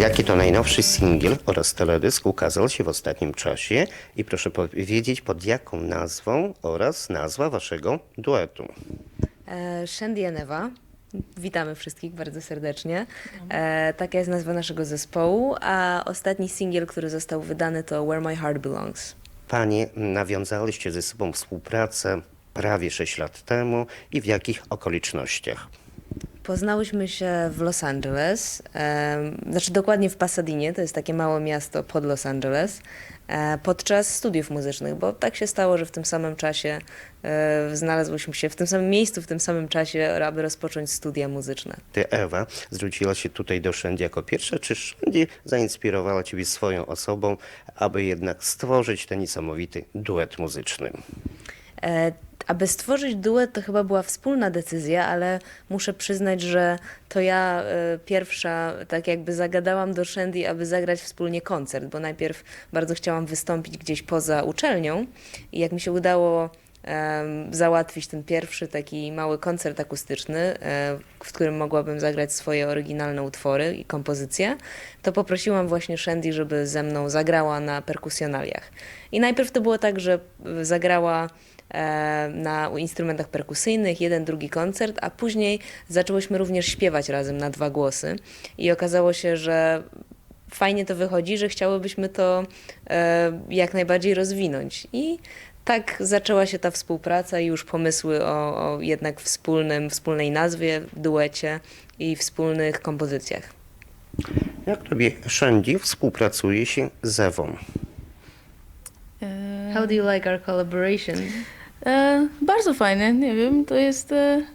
Jaki to najnowszy singiel oraz teledysk ukazał się w ostatnim czasie i proszę powiedzieć pod jaką nazwą oraz nazwa waszego duetu. E, Shandy Enewa. Witamy wszystkich bardzo serdecznie. E, taka jest nazwa naszego zespołu, a ostatni singiel, który został wydany to Where My Heart Belongs. Panie nawiązaliście ze sobą współpracę prawie 6 lat temu i w jakich okolicznościach? Poznałyśmy się w Los Angeles, e, znaczy dokładnie w Pasadinie, to jest takie małe miasto pod Los Angeles, e, podczas studiów muzycznych, bo tak się stało, że w tym samym czasie e, znalazłyśmy się w tym samym miejscu, w tym samym czasie, aby rozpocząć studia muzyczne. Ty, Ewa, zwróciła się tutaj do Shandy jako pierwsza, czy Shandy zainspirowała ciebie swoją osobą, aby jednak stworzyć ten niesamowity duet muzyczny? E, aby stworzyć duet, to chyba była wspólna decyzja, ale muszę przyznać, że to ja e, pierwsza tak jakby zagadałam do Shandy, aby zagrać wspólnie koncert, bo najpierw bardzo chciałam wystąpić gdzieś poza uczelnią i jak mi się udało załatwić ten pierwszy taki mały koncert akustyczny, e, w którym mogłabym zagrać swoje oryginalne utwory i kompozycje, to poprosiłam właśnie Shandy, żeby ze mną zagrała na perkusjonaliach. I najpierw to było tak, że zagrała na instrumentach perkusyjnych, jeden, drugi koncert, a później zaczęłyśmy również śpiewać razem na dwa głosy i okazało się, że fajnie to wychodzi, że chciałybyśmy to e, jak najbardziej rozwinąć i tak zaczęła się ta współpraca i już pomysły o, o jednak wspólnym, wspólnej nazwie, duecie i wspólnych kompozycjach. Jak tobie Shandy współpracuje się z Ewą? E, How do you like our collaboration? E, bardzo fajne, nie wiem, to jest... E,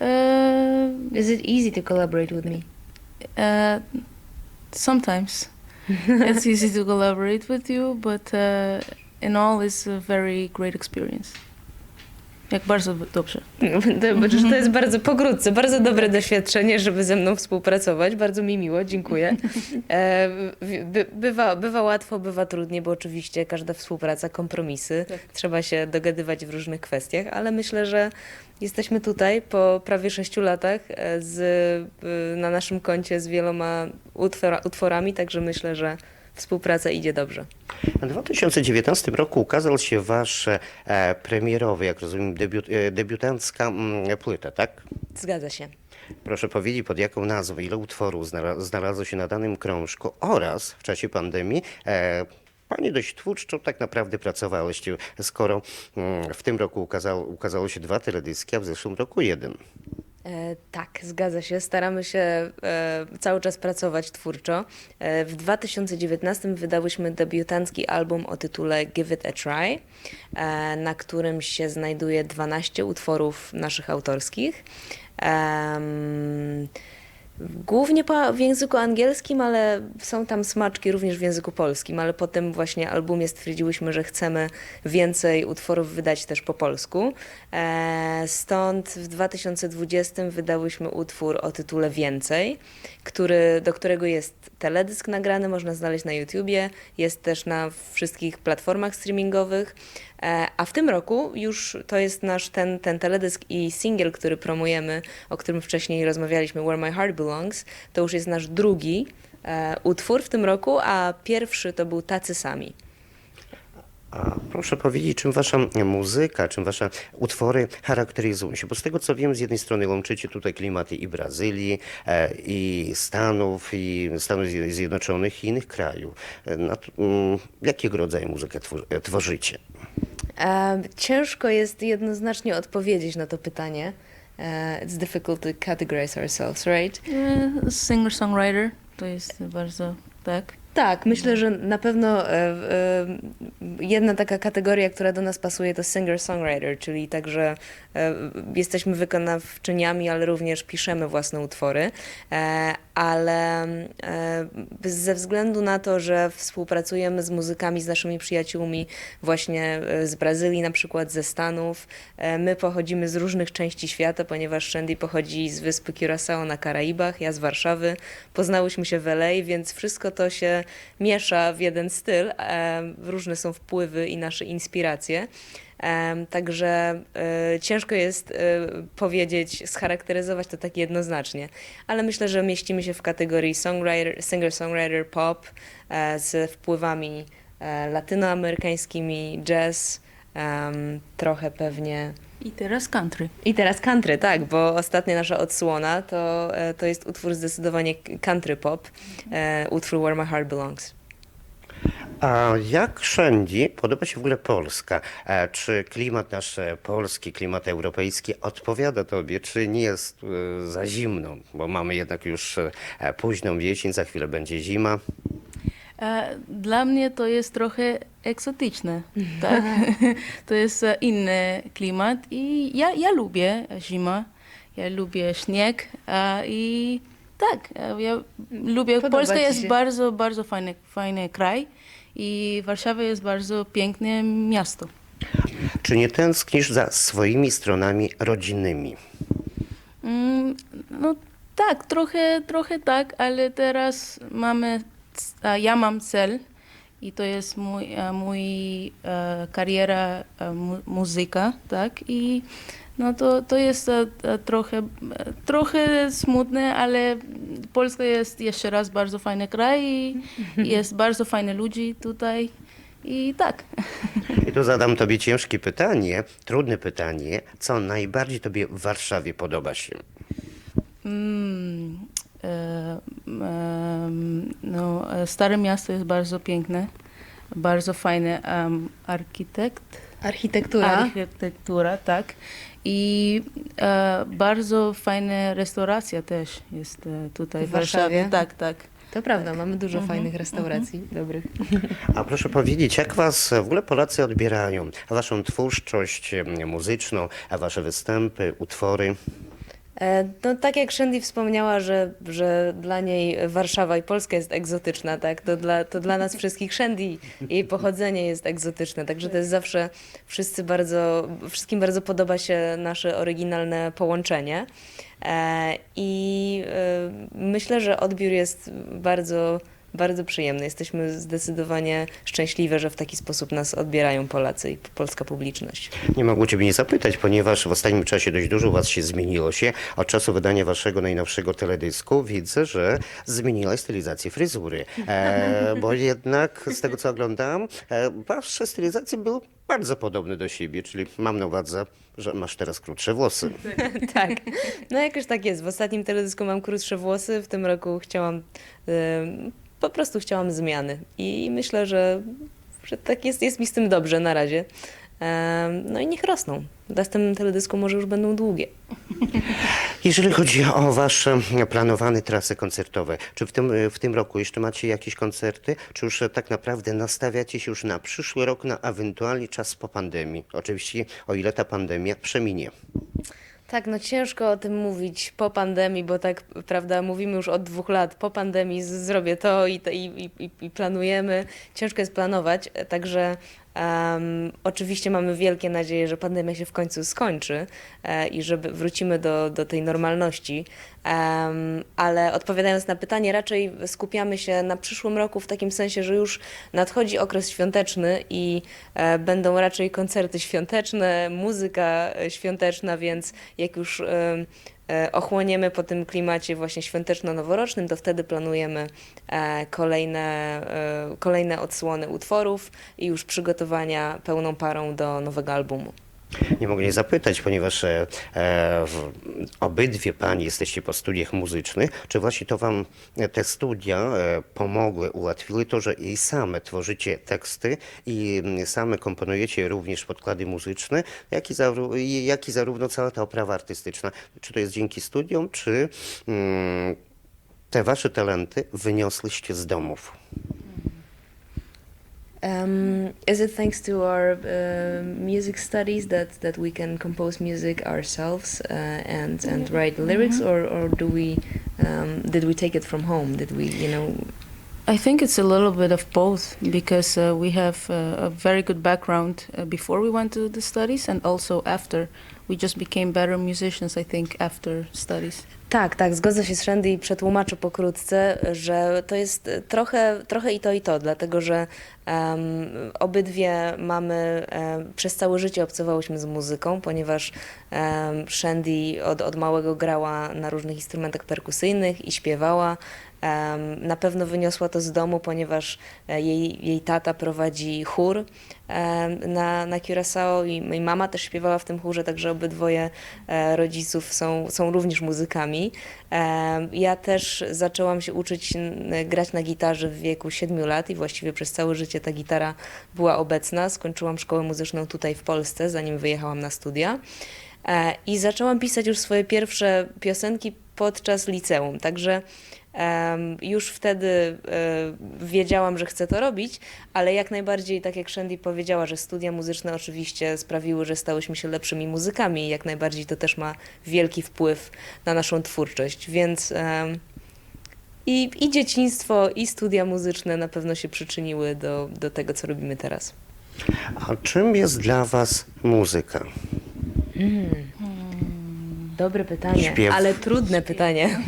e, Is it easy to collaborate with me? e, sometimes it's easy to collaborate with you, but uh, in all it's a very great experience. Jak bardzo dobrze. To, bo to jest bardzo pokrótce, bardzo dobre doświadczenie, żeby ze mną współpracować. Bardzo mi miło, dziękuję. E, by, bywa, bywa łatwo, bywa trudnie, bo oczywiście każda współpraca, kompromisy. Tak. Trzeba się dogadywać w różnych kwestiach, ale myślę, że jesteśmy tutaj po prawie sześciu latach e, z, e, na naszym koncie z wieloma utwora, utworami, także myślę, że współpraca idzie dobrze. W 2019 roku ukazał się wasz e, premierowy, jak rozumiem, debiut, e, debiutancka mm, płyta, tak? Zgadza się. Proszę powiedzieć, pod jaką nazwą, ile utworów znalaz- znalazło się na danym krążku oraz w czasie pandemii e, Panie dość twórczo tak naprawdę pracowałyście, skoro mm, w tym roku ukazało, ukazało się dwa teledyski, a w zeszłym roku jeden. E, tak, zgadza się. Staramy się e, cały czas pracować twórczo. E, w 2019 wydałyśmy debiutancki album o tytule Give It a Try, e, na którym się znajduje 12 utworów naszych autorskich. Em, Głównie po, w języku angielskim, ale są tam smaczki również w języku polskim, ale po tym właśnie albumie stwierdziłyśmy, że chcemy więcej utworów wydać też po polsku. E, stąd w 2020 wydałyśmy utwór o tytule Więcej, który, do którego jest teledysk nagrany, można znaleźć na YouTubie, jest też na wszystkich platformach streamingowych. E, A w tym roku już to jest nasz ten, ten teledysk i singiel, który promujemy, o którym wcześniej rozmawialiśmy, Where My Heart Belongs, to już jest nasz drugi e, utwór w tym roku, a pierwszy to był Tacy Sami. A proszę powiedzieć, czym wasza muzyka, czym wasze utwory charakteryzują się? Bo z tego co wiem, z jednej strony łączycie tutaj klimaty i Brazylii, e, i Stanów, i Stanów Zje- Zjednoczonych, i innych krajów. E, na to, mm, jakiego rodzaju muzykę twor- e, tworzycie? E, Ciężko jest jednoznacznie odpowiedzieć na to pytanie. E, It's difficult to categorize ourselves, right? Singer-songwriter, to jest bardzo, tak. Tak, myślę, że na pewno e, e, jedna taka kategoria, która do nas pasuje, to singer-songwriter, czyli także e, jesteśmy wykonawczyniami, ale również piszemy własne utwory. Ale e, ze względu na to, że współpracujemy z muzykami, z naszymi przyjaciółmi właśnie e, z Brazylii, na przykład ze Stanów, e, my pochodzimy z różnych części świata, ponieważ Shandy pochodzi z wyspy Curaçao na Karaibach, ja z Warszawy. Poznałyśmy się w LA, więc wszystko to się miesza w jeden styl. Różne są wpływy i nasze inspiracje. Także e, ciężko jest e, powiedzieć, scharakteryzować to tak jednoznacznie, ale myślę, że mieścimy się w kategorii songwriter, singer-songwriter pop e, z wpływami e, latynoamerykańskimi, jazz, trochę pewnie. I teraz country. I teraz country, tak, bo ostatnia nasza odsłona to, e, to jest utwór zdecydowanie country pop, utwór Where My Heart Belongs. A jak wszędzie podoba się w ogóle Polska? E, Czy klimat nasz e, polski, klimat europejski odpowiada tobie, czy nie jest e, za zimno? Bo mamy jednak już e, późną jesień, za chwilę będzie zima. E, Dla mnie to jest trochę egzotyczne, tak? To jest e, inny klimat i ja, ja lubię zimę, ja lubię śnieg e, i tak, ja lubię, Podoba Polska jest bardzo, bardzo fajny, fajny kraj i Warszawa jest bardzo piękne miasto. Czy nie tęsknisz za swoimi stronami rodzinnymi? Mm, No tak, trochę, trochę tak, ale teraz mamy, a ja mam cel i to jest mój, e, mój e, kariera e, mu, muzyka, tak? I no to, to jest e, e, trochę, e, trochę smutne, ale Polska jest jeszcze raz bardzo fajny kraj i jest bardzo fajne ludzi tutaj i tak. I tu zadam tobie ciężkie pytanie, trudne pytanie. Co najbardziej tobie w Warszawie podoba się? Mm, e, no, e, Stare miasto jest bardzo piękne, bardzo fajny em, architekt, Architektura. architektura, tak. I e, bardzo fajna restauracja też jest e, tutaj W w Warszawie. Warszawie? Tak, tak. To prawda, mamy dużo fajnych restauracji dobrych. A proszę powiedzieć, jak was w ogóle Polacy odbierają? Waszą twórczość muzyczną, a wasze występy, utwory? E, No tak jak Shandy wspomniała, że, że dla niej Warszawa i Polska jest egzotyczna, tak? To dla, to dla nas wszystkich Shandy jej pochodzenie jest egzotyczne, także to jest zawsze wszyscy bardzo, wszystkim bardzo podoba się nasze oryginalne połączenie. E, I e, myślę, że odbiór jest bardzo, bardzo przyjemny. Jesteśmy zdecydowanie szczęśliwe, że w taki sposób nas odbierają Polacy i polska publiczność. Nie mogę ciebie nie zapytać, ponieważ w ostatnim czasie dość dużo u was się zmieniło się. Od czasu wydania waszego najnowszego teledysku widzę, że zmieniła stylizację fryzury. E, bo jednak z tego co oglądam, e, wasze stylizacje były bardzo podobne do siebie, czyli mam na uwadze, że masz teraz krótsze włosy. Tak, no jakoś tak jest. W ostatnim teledysku mam krótsze włosy, w tym roku chciałam, em, po prostu chciałam zmiany i myślę, że, że tak jest, jest mi z tym dobrze na razie. No i niech rosną. Następnym teledysku może już będą długie. Jeżeli chodzi o wasze planowane trasy koncertowe, czy w tym, w tym roku jeszcze macie jakieś koncerty, czy już tak naprawdę nastawiacie się już na przyszły rok, na ewentualnie czas po pandemii? Oczywiście, o ile ta pandemia przeminie. Tak, no ciężko o tym mówić po pandemii, bo tak, prawda, mówimy już od dwóch lat, po pandemii zrobię to i, i, i, i planujemy. Ciężko jest planować, także em, oczywiście mamy wielkie nadzieje, że pandemia się w końcu skończy e, i że wrócimy do, do tej normalności. Em, ale odpowiadając na pytanie, raczej skupiamy się na przyszłym roku w takim sensie, że już nadchodzi okres świąteczny i e, będą raczej koncerty świąteczne, muzyka świąteczna, więc jak już e, ochłoniemy po tym klimacie właśnie świąteczno-noworocznym, to wtedy planujemy e, kolejne, e, kolejne odsłony utworów i już przygotowania pełną parą do nowego albumu. Nie mogę nie zapytać, ponieważ e, e, obydwie pani jesteście po studiach muzycznych. Czy właśnie to wam e, te studia e, pomogły, ułatwiły to, że i same tworzycie teksty i same komponujecie również podkłady muzyczne, jak i- jak i zarówno cała ta oprawa artystyczna? Czy to jest dzięki studiom, czy mm, te wasze talenty wyniosłyście z domów? Um, is it thanks to our uh, music studies that, that we can compose music ourselves uh, and and write lyrics, or, or do we um, did we take it from home? Did we, you know? I think it's a little bit of both because uh, we have uh, a very good background uh, before we went to the studies and also after we just became better musicians, I think, after studies. Tak, tak, zgodzę się z Shandy i przetłumaczę pokrótce, że to jest trochę, trochę i to i to, dlatego że em, obydwie mamy, em, przez całe życie obcowałyśmy z muzyką, ponieważ um, Shandy od, od małego grała na różnych instrumentach perkusyjnych i śpiewała. Na pewno wyniosła to z domu, ponieważ e, jej, jej tata prowadzi chór na, na Curaçao i, mama też śpiewała w tym chórze, także obydwoje e, rodziców są, są również muzykami. Ja też zaczęłam się uczyć grać na gitarze w wieku 7 lat i właściwie przez całe życie ta gitara była obecna. Skończyłam szkołę muzyczną tutaj w Polsce, zanim wyjechałam na studia. E, I zaczęłam pisać już swoje pierwsze piosenki podczas liceum, także już wtedy e, wiedziałam, że chcę to robić, ale jak najbardziej, tak jak Shandy powiedziała, że studia muzyczne oczywiście sprawiły, że stałyśmy się lepszymi muzykami i jak najbardziej to też ma wielki wpływ na naszą twórczość, więc i, i dzieciństwo, i studia muzyczne na pewno się przyczyniły do, do tego, co robimy teraz. A czym jest dla Was muzyka? Dobre pytanie, Śpiew. ale trudne pytanie.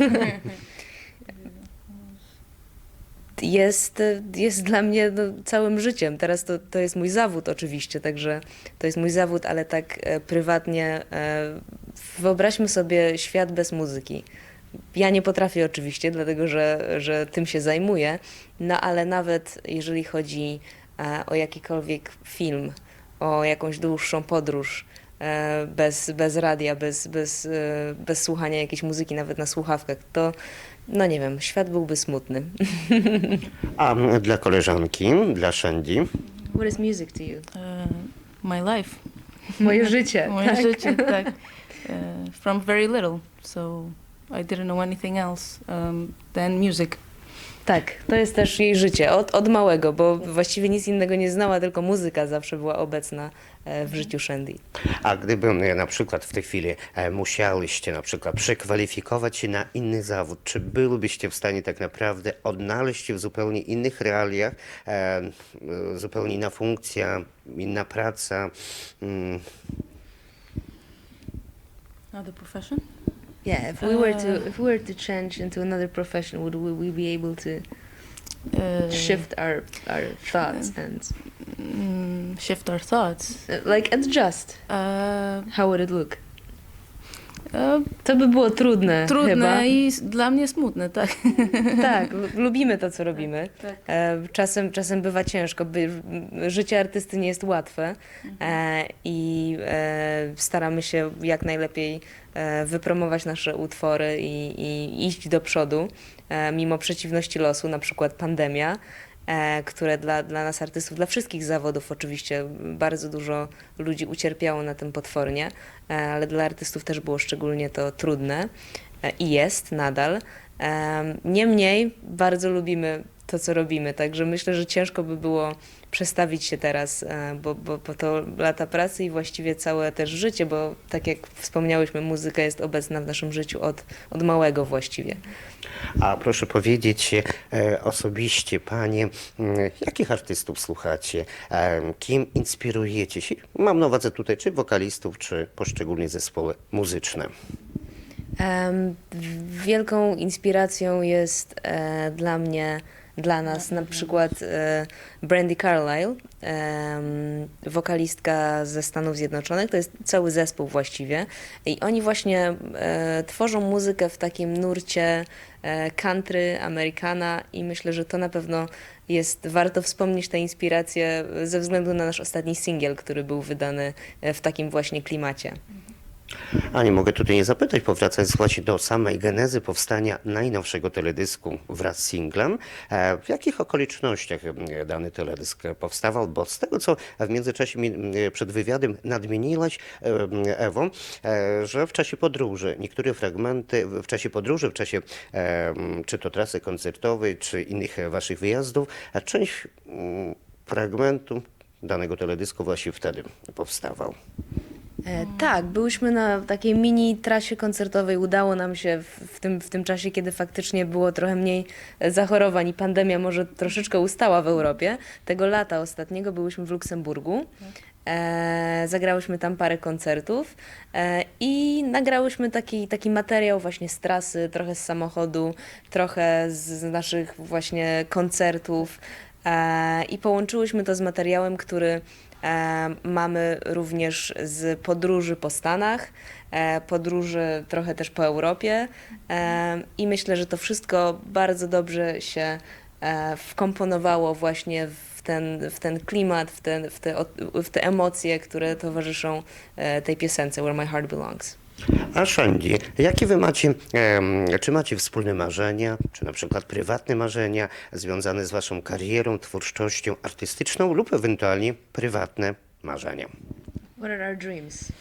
Jest, jest dla mnie no, całym życiem. Teraz to, to jest mój zawód oczywiście, także to jest mój zawód, ale tak e, prywatnie e, wyobraźmy sobie świat bez muzyki. Ja nie potrafię oczywiście, dlatego że, że tym się zajmuję, no ale nawet jeżeli chodzi e, o jakikolwiek film, o jakąś dłuższą podróż, bez, bez radia, bez, bez, e, bez słuchania jakiejś muzyki, nawet na słuchawkach, to no nie wiem, świat byłby smutny. A dla koleżanki, dla Shandy? What is music to you? Uh, my life. Moje życie. Moje życie, tak. Uh, from very little, so I didn't know anything else um, than music. Tak, to jest też jej życie od, od małego, bo właściwie nic innego nie znała, tylko muzyka zawsze była obecna e, w życiu Shandy. A gdyby e, na przykład w tej chwili e, musiałyście na przykład przekwalifikować się na inny zawód, czy byłybyście w stanie tak naprawdę odnaleźć się w zupełnie innych realiach, zupełnie inna funkcja, inna praca? Mm, Another profession? Yeah, if we were to if we were to change into another profession, would we, we be able to Uh, shift our our thoughts and mm, shift our thoughts. uh, like adjust? Uh, How would it look? Uh, To by było trudne. trudne chyba. i dla mnie smutne, tak. Tak, lu- lubimy to, co robimy. tak. E, Czasem, czasem bywa ciężko. By, życie artysty nie jest łatwe e, i e, staramy się jak najlepiej e, wypromować nasze utwory i, i iść do przodu, e, mimo przeciwności losu, na przykład pandemia. E, Które dla, dla nas artystów, dla wszystkich zawodów oczywiście bardzo dużo ludzi ucierpiało na tym potwornie, e, ale dla artystów też było szczególnie to trudne e, i jest nadal. Em, Niemniej bardzo lubimy to, co robimy, także myślę, że ciężko by było przestawić się teraz, e, bo, bo, bo to lata pracy i właściwie całe też życie, bo tak jak wspomniałyśmy, muzyka jest obecna w naszym życiu od, od małego właściwie. A proszę powiedzieć e, osobiście, panie, jakich artystów słuchacie? E, kim inspirujecie się? Mam na uwadze tutaj czy wokalistów, czy poszczególne zespoły muzyczne. Wielką inspiracją jest dla mnie, dla nas na przykład e, Brandy Carlile, wokalistka ze Stanów Zjednoczonych. To jest cały zespół właściwie. I oni właśnie e, tworzą muzykę w takim nurcie e, country, Amerykana i myślę, że to na pewno jest warto wspomnieć tę inspirację ze względu na nasz ostatni singiel, który był wydany w takim właśnie klimacie. A nie mogę tutaj nie zapytać, powracając właśnie do samej genezy powstania najnowszego teledysku wraz z singlem. E, W jakich okolicznościach e, dany teledysk powstawał? Bo z tego, co w międzyczasie mi przed wywiadem nadmieniłaś, e, Ewo, że w czasie podróży, niektóre fragmenty, w czasie podróży, w czasie czy to trasy koncertowej, czy innych waszych wyjazdów, część fragmentu danego teledysku właśnie wtedy powstawał. E, tak, byłyśmy na takiej mini trasie koncertowej. Udało nam się w, w, tym, w tym czasie, kiedy faktycznie było trochę mniej e, zachorowań i pandemia może troszeczkę ustała w Europie. Tego lata ostatniego byłyśmy w Luksemburgu. E, zagrałyśmy tam parę koncertów e, i nagrałyśmy taki, taki materiał właśnie z trasy, trochę z samochodu, trochę z, z naszych właśnie koncertów e, i połączyłyśmy to z materiałem, który mamy również z podróży po Stanach, e, podróży trochę też po Europie e, i myślę, że to wszystko bardzo dobrze się e, wkomponowało właśnie w ten, w ten klimat, w te, w, te, w te emocje, które towarzyszą e, tej piosence Where My Heart Belongs. A Shandy, jakie wy macie, czy macie wspólne marzenia, czy na przykład prywatne marzenia związane z waszą karierą, twórczością artystyczną lub ewentualnie prywatne marzenia? What are our dreams?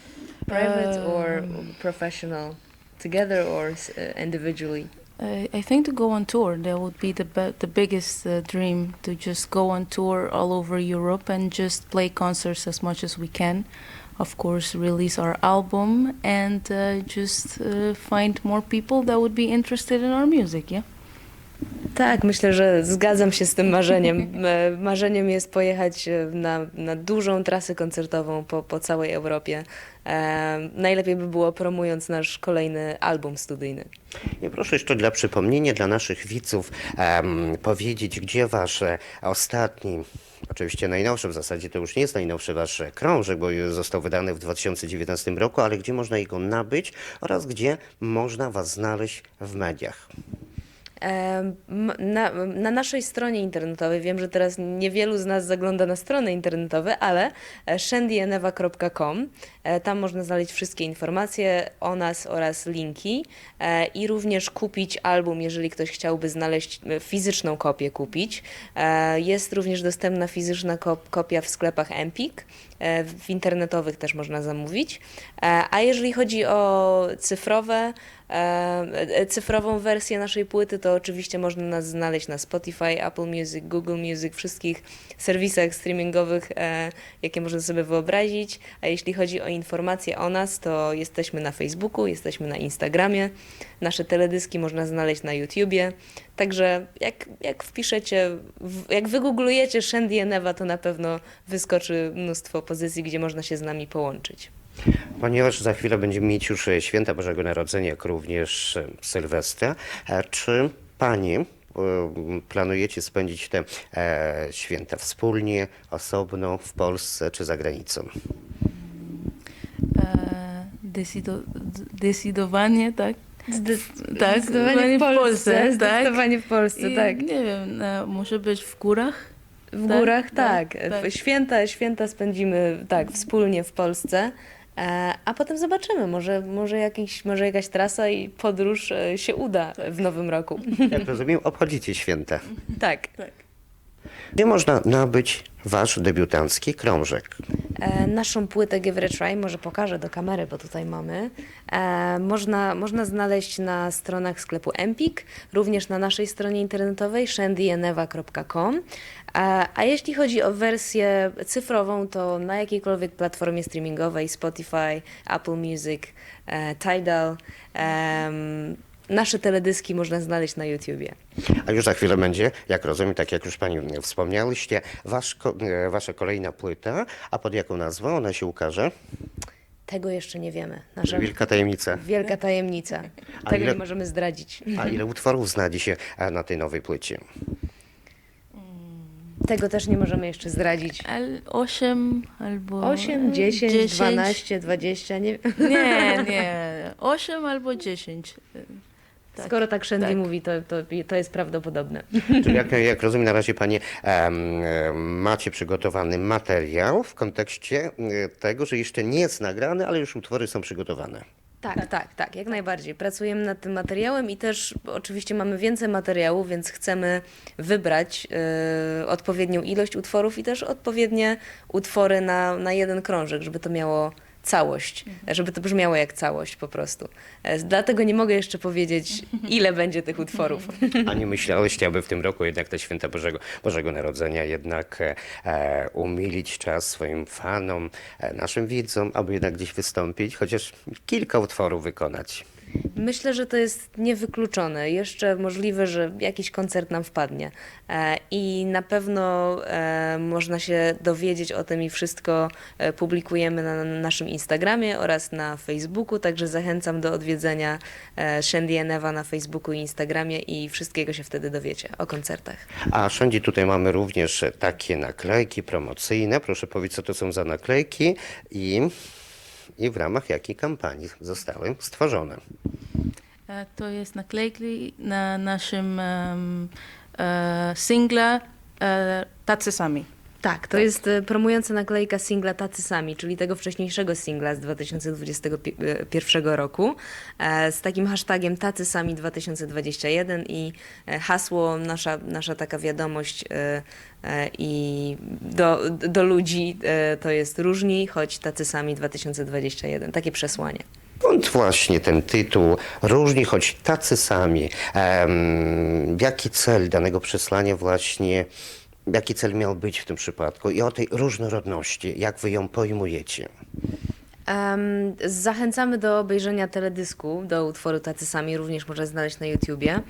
Private or professional? Together or uh, individually? I, I think to go on tour that would be the be- the biggest uh, dream to just go on tour all over Europe and just play concerts as much as we can. Of course, release our album and uh, just uh, find more people that would be interested in our music. Yeah. Tak, myślę, że zgadzam się z tym marzeniem. E, Marzeniem jest pojechać e, na, na dużą trasę koncertową po, po całej Europie. E, najlepiej by było promując nasz kolejny album studyjny. I proszę jeszcze dla przypomnienia dla naszych widzów em, powiedzieć, gdzie wasz e, ostatni, oczywiście najnowszy, w zasadzie to już nie jest najnowszy wasz krążek, bo został wydany w 2019 roku, ale gdzie można jego nabyć oraz gdzie można was znaleźć w mediach. Na, na naszej stronie internetowej, wiem, że teraz niewielu z nas zagląda na strony internetowe, ale e, shandyenewa.com, e, tam można znaleźć wszystkie informacje o nas oraz linki e, i również kupić album, jeżeli ktoś chciałby znaleźć fizyczną kopię kupić. Jest również dostępna fizyczna kop- kopia w sklepach Empik, w internetowych też można zamówić. A jeżeli chodzi o cyfrowe, cyfrową wersję naszej płyty, to oczywiście można nas znaleźć na Spotify, Apple Music, Google Music, wszystkich serwisach streamingowych, e, jakie można sobie wyobrazić. A jeśli chodzi o informacje o nas, to jesteśmy na Facebooku, jesteśmy na Instagramie, nasze teledyski można znaleźć na YouTubie. Także jak, jak wpiszecie, jak wygooglujecie Shandy Enewa, to na pewno wyskoczy mnóstwo pozycji, gdzie można się z nami połączyć. Ponieważ za chwilę będziemy mieć już e, święta Bożego Narodzenia, jak również e, Sylwestra, e, czy panie e, planujecie spędzić te święta wspólnie, osobno, w Polsce czy za granicą? Decido- Decydowanie, tak? tak, Zdecydowanie w Polsce, tak. zdecydowanie w Polsce, I tak. Nie wiem, może być w górach? W Tak, górach, tak. tak, tak. Święta, święta spędzimy tak wspólnie w Polsce, a potem zobaczymy, może, może, jakiś, może jakaś trasa i podróż e, się uda w nowym roku. Jak rozumiem, obchodzicie święta. tak. Tak. Gdzie można nabyć wasz debiutancki krążek? E, Naszą płytę Give It Try, może pokażę do kamery, bo tutaj mamy. E, można, można znaleźć na stronach sklepu Empik, również na naszej stronie internetowej shandyenewa.com. A, a jeśli chodzi o wersję cyfrową, to na jakiejkolwiek platformie streamingowej, Spotify, Apple Music, e, Tidal, nasze teledyski można znaleźć na YouTubie. A już za chwilę będzie, jak rozumiem, tak jak już pani wspomniałyście, wasz, e, wasza kolejna płyta, a pod jaką nazwą ona się ukaże? Tego jeszcze nie wiemy. Nasza Wielka tajemnica. wielka tajemnica. A Tego ile- nie możemy zdradzić. A ile utworów znajdzie się na tej nowej płycie? Tego też nie możemy jeszcze zdradzić. Al 8 albo 8, 10, 12, 20, nie Nie, nie. 8 albo 10. Tak. Skoro tak Shandy tak. mówi, to, to, to jest prawdopodobne. Czyli jak, jak rozumiem, na razie panie em, macie przygotowany materiał w kontekście e, tego, że jeszcze nie jest nagrany, ale już utwory są przygotowane. Tak, tak, tak, jak najbardziej. Pracujemy nad tym materiałem i też oczywiście mamy więcej materiału, więc chcemy wybrać y, odpowiednią ilość utworów i też odpowiednie utwory na, na jeden krążek, żeby to miało całość, żeby to brzmiało jak całość po prostu. E, Dlatego nie mogę jeszcze powiedzieć, ile będzie tych utworów. A nie myślałyście, aby w tym roku jednak te święta Bożego, Bożego Narodzenia jednak e, e, umilić czas swoim fanom, e, naszym widzom, aby jednak gdzieś wystąpić, chociaż kilka utworów wykonać. Myślę, że to jest niewykluczone. Jeszcze możliwe, że jakiś koncert nam wpadnie. E, I na pewno e, można się dowiedzieć o tym i wszystko e, publikujemy na naszym Instagramie oraz na Facebooku, także zachęcam do odwiedzenia Shandy and Eva na Facebooku i Instagramie i wszystkiego się wtedy dowiecie o koncertach. A wszędzie tutaj mamy również takie naklejki promocyjne. Proszę powiedzieć, co to są za naklejki i, i w ramach jakiej kampanii zostały stworzone. E, To jest naklejki na naszym um, e, singla e, Tacy Sami. Tak, to jest e, promująca naklejka singla Tacy Sami, czyli tego wcześniejszego singla z 2021 roku, e, z takim hashtagiem Tacy Sami 2021 i e, hasło, nasza, nasza taka wiadomość e, e, i do, do ludzi e, to jest różni, choć Tacy Sami 2021, takie przesłanie. Stąd właśnie ten tytuł Różni, choć tacy sami. Jaki cel danego przesłania właśnie, jaki cel miał być w tym przypadku i o tej różnorodności, jak wy ją pojmujecie? Em, zachęcamy do obejrzenia teledysku do utworu Tacy Sami, również można znaleźć na YouTubie.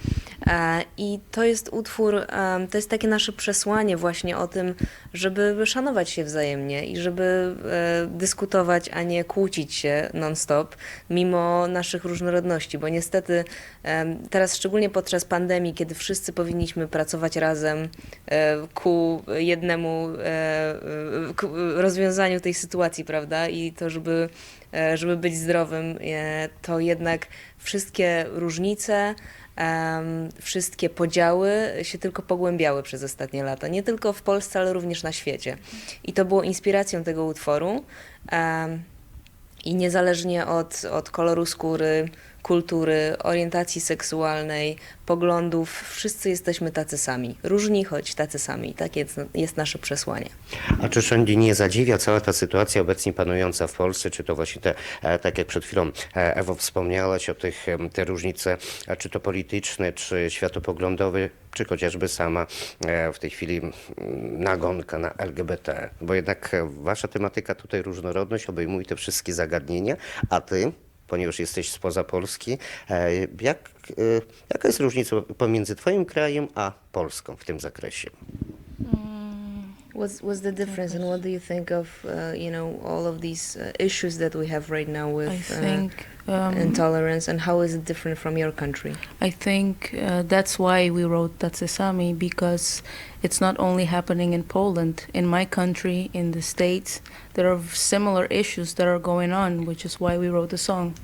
E, I to jest utwór, em, to jest takie nasze przesłanie właśnie o tym, żeby szanować się wzajemnie i żeby e, dyskutować, a nie kłócić się non-stop, mimo naszych różnorodności, bo niestety em, teraz szczególnie podczas pandemii, kiedy wszyscy powinniśmy pracować razem e, ku jednemu e, e, ku rozwiązaniu tej sytuacji, prawda? I to, żeby, e, żeby być zdrowym, e, to jednak wszystkie różnice, wszystkie podziały się tylko pogłębiały przez ostatnie lata. Nie tylko w Polsce, ale również na świecie. I to było inspiracją tego utworu. I niezależnie od, od koloru skóry, kultury, orientacji seksualnej, poglądów, wszyscy jesteśmy tacy sami. Różni, choć tacy sami. Takie jest, jest nasze przesłanie. A czy Shandy nie zadziwia cała ta sytuacja obecnie panująca w Polsce, czy to właśnie te, e, tak jak przed chwilą e, Ewo wspomniałaś o tych, te różnice, czy to polityczne, czy światopoglądowe, czy chociażby sama e, w tej chwili mm, nagonka na LGBT, bo jednak wasza tematyka tutaj różnorodność obejmuje te wszystkie zagadnienia, a ty, ponieważ jesteś spoza Polski, e, jak, e, jaka jest różnica pomiędzy twoim krajem a Polską w tym zakresie? What's, what's the difference and what do you think of, uh, you know, all of these uh, issues that we have right now with I uh, think um, intolerance and how is it different from your country? I think uh, that's why we wrote Tacy Sami because it's not only happening in Poland. In my country, in the States, there are similar issues that are going on, which is why we wrote the song.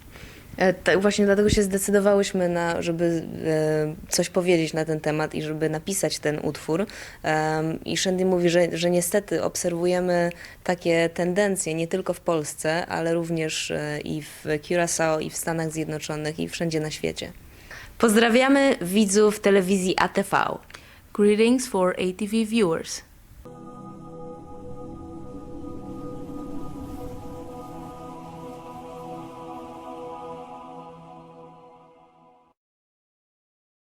Tak, właśnie dlatego się zdecydowałyśmy na, żeby e, coś powiedzieć na ten temat i żeby napisać ten utwór. I Shandy mówi, że, że niestety obserwujemy takie tendencje nie tylko w Polsce, ale również e, i w Curaçao, i w Stanach Zjednoczonych, i wszędzie na świecie. Pozdrawiamy widzów telewizji ATV. Greetings for ATV viewers.